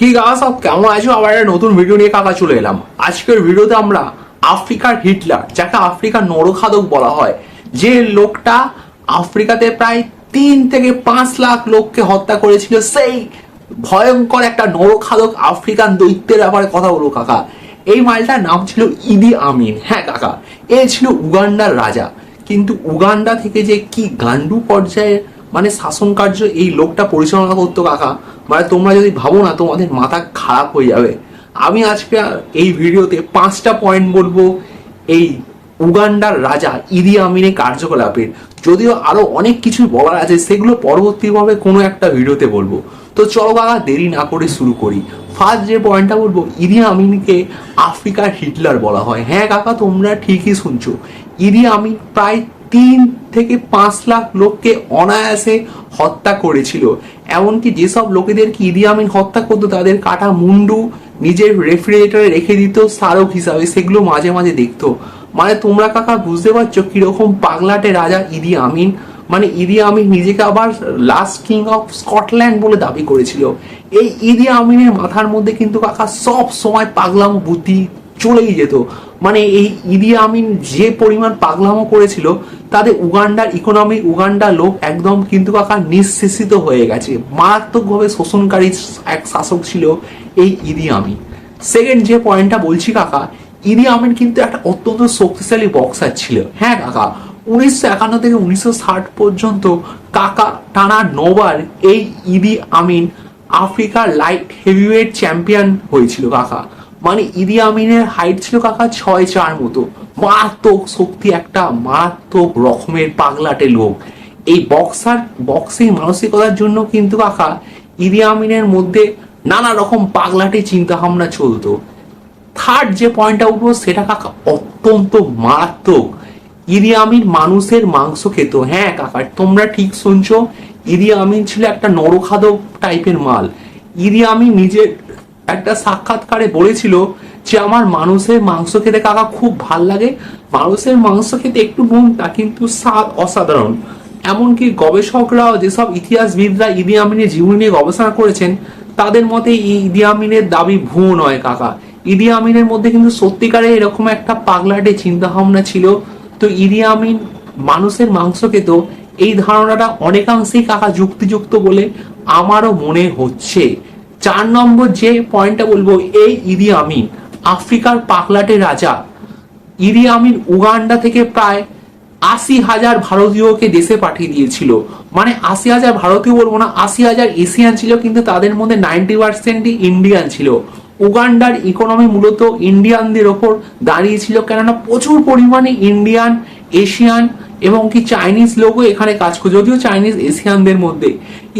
কি কাকা সব কেমন আছো? আবার একটা নতুন ভিডিও নিয়ে কাকা চলে এলাম। আজকের ভিডিওতে আমরা আফ্রিকার হিটলার, যাকে আফ্রিকার নরখাদক বলা হয়, যে লোকটা আফ্রিকাতে প্রায় তিন থেকে পাঁচ লাখ লোককে হত্যা করেছিল। সেই ভয়ঙ্কর একটা নরখাদক আফ্রিকান দৈত্যের ব্যাপারে কথা বলব, কাকা। এই মালটার নাম ছিল ইদি আমিন। হ্যাঁ কাকা, এ ছিল উগান্ডার রাজা। কিন্তু উগান্ডা থেকে যে কি গান্ডু পর্যায়ে মানে শাসন কার্য এই লোকটা পরিচালনা করতো কাকা মানে তোমরা যদি ভাবো না, তোমাদের মাথা খারাপ হয়ে যাবে। আমি আজকে এই ভিডিওতে পাঁচটা পয়েন্ট বলব। এই উগান্ডার রাজা ইদি আমিনের কার্যকলাপের। যদিও আরও অনেক কিছু বলার আছে, সেগুলো পরবর্তীভাবে কোনো একটা ভিডিওতে বলব। তো চলো কাকা, দেরি না করে শুরু করি। ফার্স্ট যে পয়েন্টটা বলব ইদি আমিনকে আফ্রিকার হিটলার বলা হয়। হ্যাঁ কাকা, তোমরা ঠিকই শুনছো। ইদি আমিন প্রায় তিন থেকে পাঁচ লাখ লোককে অনায়াসে হত্যা করেছিল। এমনকি যেসব লোকেদেরকে ইদি আমিন হত্যা করতো, তাদের কাটা মুন্ডু নিজের রেফ্রিজারেটরে রেখে দিত স্মারক হিসাবে, সেগুলো মাঝে মাঝে দেখতো। মানে তোমরা কাকা বুঝতে পারছ কীরকম পাগলাটে রাজা ইদি আমিন মানে ইদি আমিন নিজেকে আবার লাস্ট কিং অফ স্কটল্যান্ড বলে দাবি করেছিল। এই ইদি আমিনের মাথার মধ্যে কিন্তু কাকা সব সময় পাগলাম বুদ্ধি চলেই যেত। মানে এই ইদি আমিন যে পরিমাণ পাগলামো করেছিল তাদের উগান্ডার ইকোনমি উগান্ডা লোক একদম কিন্তু কাকা নিঃশেষিত হয়ে গেছে। মারাত্মকভাবে শোষণকারী এক শাসক ছিল এই ইদি আমিন। সেকেন্ড যে পয়েন্টটা বলছি কাকা, ইদি আমিন কিন্তু একটা অত্যন্ত শক্তিশালী বক্সার ছিল। হ্যাঁ কাকা উনিশশো একান্ন থেকে উনিশশো ষাট পর্যন্ত কাকা টানা নবার এই ইদি আমিন আফ্রিকার লাইট হেভিওয়েট চ্যাম্পিয়ন হয়েছিল কাকা। মানে ইদি আমিনের হাইট ছিল কাকা ছয় চার মতো। মারাত্মক শক্তি একটা, মারাত্মক রকমের পাগলাটে লোক। এই বক্সার বক্সিং মানসিকতার জন্য কিন্তু কাকা ইদি আমিনের মধ্যে নানা রকম পাগলাটে চিন্তা ভাবনা চলতো। থার্ড যে পয়েন্টটা উঠবো সেটা কাকা অত্যন্ত মারাত্মক। ইদি আমিন মানুষের মাংস খেত। হ্যাঁ কাকা তোমরা ঠিক শুনছো ইদি আমিন ছিল একটা নরখাদক টাইপের মাল। ইদি আমিন নিজের একটা সাক্ষাৎকারে বলেছিল যে, আমার মানুষের মাংস খেতে কাকা খুব ভালো লাগে। মানুষের মাংস খেতে একটু নুনটা কিন্তু স্বাদ অসাধারণ। এমনকি গবেষকরাও যেসব ইতিহাসবিদরা ইদি আমিনের জীবন নিয়ে গবেষণা করেছেন, তাদের মতে ইদি আমিনের দাবি ভুয়ো নয়, কাকা। ইদি আমিনের মধ্যে কিন্তু সত্যিকারে এরকম একটা পাগলাটে চিন্তা ভাবনা ছিল তো ইদি মানুষের মাংস খেত এই ধারণাটা অনেকাংশেই কাকা যুক্তিযুক্ত বলে আমারও মনে হচ্ছে। চার নম্বর যে পয়েন্টটা বলব, এই ইদি আফ্রিকার পাগলাটে রাজা। ইদি আমিন উগান্ডা থেকে প্রায় আশি হাজার ভারতীয়কে দেশে পাঠিয়ে দিয়েছিল। মানে আশি হাজার ভারতীয় বলব না, আশি হাজার এশিয়ান ছিল, কিন্তু তাদের মধ্যে নাইনটি পার্সেন্টই ইন্ডিয়ান ছিল। উগান্ডার ইকোনমি মূলত ইন্ডিয়ানদের ওপর দাঁড়িয়েছিল কেননা প্রচুর পরিমাণে ইন্ডিয়ান, এশিয়ান এবং কি চাইনিজ লোকও এখানে কাজ করে, যদিও চাইনিজ, এশিয়ানদের মধ্যে।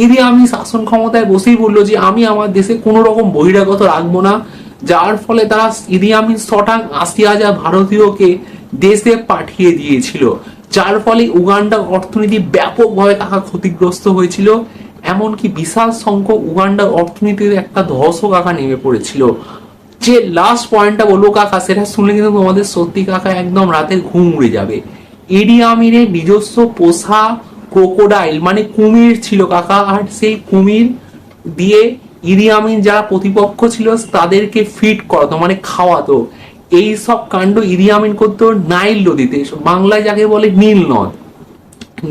ইদি আমি শাসন ক্ষমতায় বসেই বলল যে আমি আমার দেশে কোনো রকম বহিরাগত রাখব না, যার ফলে তারা ইদি আমিন শটাং আশি হাজার ভারতীয়কে দেশে পাঠিয়ে দিয়েছিল। যার ফলে উগান্ডা অর্থনীতি ব্যাপকভাবে কাকা ক্ষতিগ্রস্ত হয়েছিল। এমনকি বিশাল সংখ্যক উগান্ডার অর্থনীতির একটা ধস কাকা নেমে পড়েছিল। যে লাস্ট পয়েন্টটা বলব কাকা, সেটা শুনলে কিন্তু তোমাদের সত্যি কাকা একদম রাতের ঘুম উড়ে যাবে। ইডি আমিনের নিজস্ব পোষা ক্রোকোডাইল মানে কুমির ছিল কাকা, আর সেই কুমির দিয়ে ইডি আমিন যারা প্রতিপক্ষ ছিল, তাদেরকে ফিট করাতো মানে খাওয়াতো। এই সব কাণ্ড ইডি আমিন করতো নাইল নদীতে, বাংলায় যাকে বলে নীল নদ।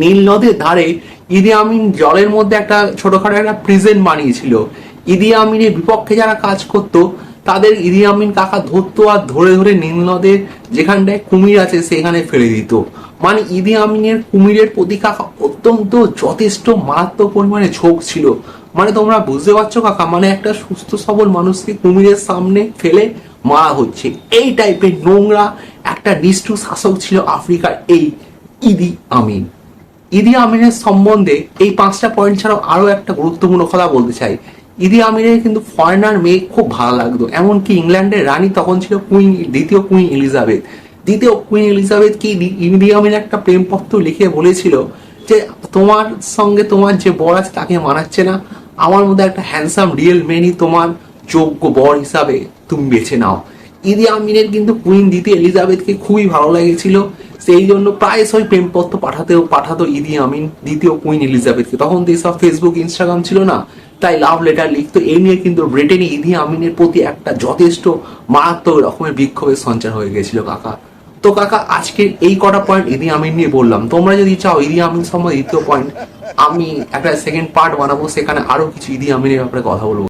নীল নদের ধারে ইদি আমিন জলের মধ্যে একটা ছোটখাটো একটা প্রিজেন্ট বানিয়েছিল। ইদি আমিনের বিপক্ষে যারা কাজ করত, তাদের ইদি আমিন কাকা ধরতো আর ধরে ধরে নীল নদের যেখানটায় কুমির আছে সেখানে ফেলে দিত। মানে ইদি আমিনের কুমিরের প্রতি কাকা অত্যন্ত যথেষ্ট মারাত্মক পরিমাণে ঝোঁক ছিল। মানে তোমরা বুঝতে পারছ কাকা মানে একটা সুস্থ সবল মানুষকে কুমিরের সামনে ফেলে মারা হচ্ছে। এই টাইপের নোংরা একটা নিষ্ঠুর শাসক ছিল আফ্রিকার এই ইদি আমিন। ইদি আমিনের সম্বন্ধে এই পাঁচটা পয়েন্ট ছাড়াও আরও একটা গুরুত্বপূর্ণ কথা বলতে চাই। ইদি আমিনের কিন্তু ফরেনার মেয়ে খুব ভালো লাগতো। এমনকি ইংল্যান্ডের রানী তখন ছিল কুইন দ্বিতীয় কুইন এলিজাবেথ দ্বিতীয় কুইন এলিজাবেথ কি ইদি আমিন একটা প্রেমপত্র লিখে বলেছিল যে, তোমার সঙ্গে তোমার যে বর আছে তাকে মানাচ্ছে না। আমার মধ্যে একটা হ্যান্ডসাম রিয়েল মেনই তোমার যোগ্য বর হিসাবে তুমি বেছে নাও। ইদি আমিনের কিন্তু কুইন দ্বিতীয় এলিজাবেথকে খুবই ভালো লেগেছিল। সেই জন্য প্রায়শই প্রেমপত্র পাঠাতেও পাঠাতো ইদি আমিন, দ্বিতীয় কুইন এলিজাবেথকে। তখন তো এইসব ফেসবুক ইনস্টাগ্রাম ছিল না, তাই লাভ লেটার লিখতো। এই নিয়ে কিন্তু ব্রিটেনে ইদি আমিনের প্রতি একটা যথেষ্ট মারাত্মক রকমের বিক্ষোভের সঞ্চার হয়ে গেছিল কাকা। তো কাকা আজকের এই কটা পয়েন্ট ইদি আমিন নিয়ে বললাম। তোমরা যদি চাও ইদি আমিন সম্বন্ধে দ্বিতীয় পয়েন্ট আমি একটা সেকেন্ড পার্ট বানাবো, সেখানে আরও কিছু ইদি আমিনের ব্যাপারে কথা বলব।